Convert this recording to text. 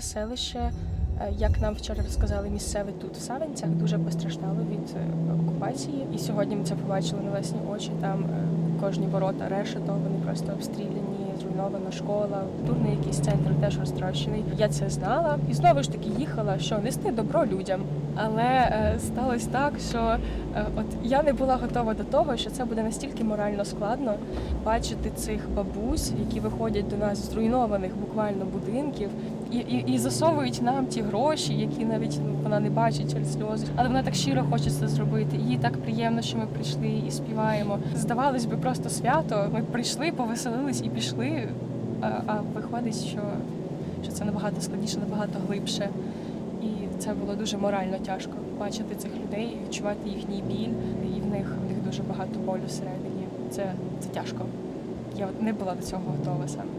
це селище, е, як нам вчора розказали місцеві тут в Савинцях, дуже постраждало від е, окупації. І сьогодні ми це побачили на власні очі. Там е, кожні ворота решето, вони просто обстріляні, зруйнована школа, культурний якийсь центр теж розтрощений. Я це знала і знову ж таки їхала, що нести добро людям. Але е, сталося так, що от я не була готова до того, що це буде настільки морально складно бачити цих бабусь, які виходять до нас зруйнованих буквально будинків, і, і, і засовують нам ті гроші, які навіть ну, вона не бачить через сльози. Але вона так щиро хоче це зробити. Їй так приємно, що ми прийшли і співаємо. Здавалось би, просто свято. Ми прийшли, повеселились і пішли. А, а виходить, що, що це набагато складніше, набагато глибше. Це було дуже морально тяжко бачити цих людей, відчувати їхній біль, і в них в них дуже багато болю всередині. Це, це тяжко. Я не була до цього готова саме.